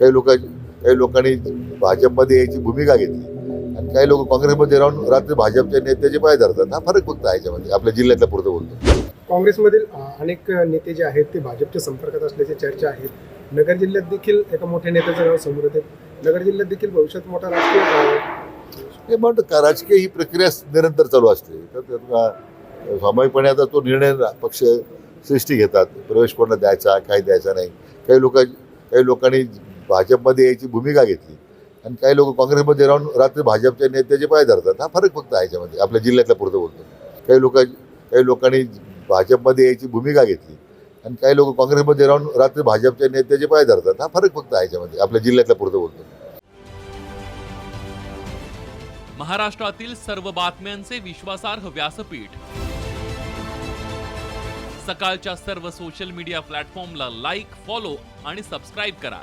काही लोक काही लोकांनी भाजपमध्ये यायची भूमिका घेतली. आणि काही लोक काँग्रेसमध्ये राहून रात्री भाजपच्या नेत्याचे पाय धरतात. हा फरक फक्त आहे याच्यामध्ये आपल्या जिल्ह्यातल्या पुरतं बोलतो. काँग्रेसमधील अनेक नेते जे आहेत ते भाजपच्या संपर्कात असल्याची चर्चा आहेत नगर जिल्ह्यात देखील एका मोठ्या नेत्याचं नाव समोर येते. नगर जिल्ह्यात देखील भविष्यात मोठा राजकीय हे म्हणतो का राजकीय ही प्रक्रिया निरंतर चालू असते. तर स्वाभाविकपणे आता तो निर्णय पक्ष सृष्टी घेतात. प्रवेश कोणाला द्यायचा काय द्यायचा नाही. काही लोक काही लोकांनी भाजपमध्ये यायची भूमिका घेतली. आणि काही लोक काँग्रेसमध्ये राहून रात्री भाजपच्या नेत्याचे पाय धरतात. हा फरक फक्त आहे याच्यामध्ये. आपल्या जिल्ह्यातल्या पुरतं बोलतो. काही लोक काही लोकांनी भाजपमध्ये यायची भूमिका घेतली. आणि काही लोक काँग्रेसमध्ये राहून रात्री भाजपच्या नेत्याचे पाय धरतात. हा फरक फक्त आहे याच्यामध्ये. आपल्या जिल्ह्यातल्या पुरतं बोलतो. महाराष्ट्रातील सर्व बातम्यांचे विश्वासार्ह व्यासपीठ. सकाळच्या सर्व सोशल मीडिया प्लॅटफॉर्मला लाईक फॉलो आणि सबस्क्राईब करा.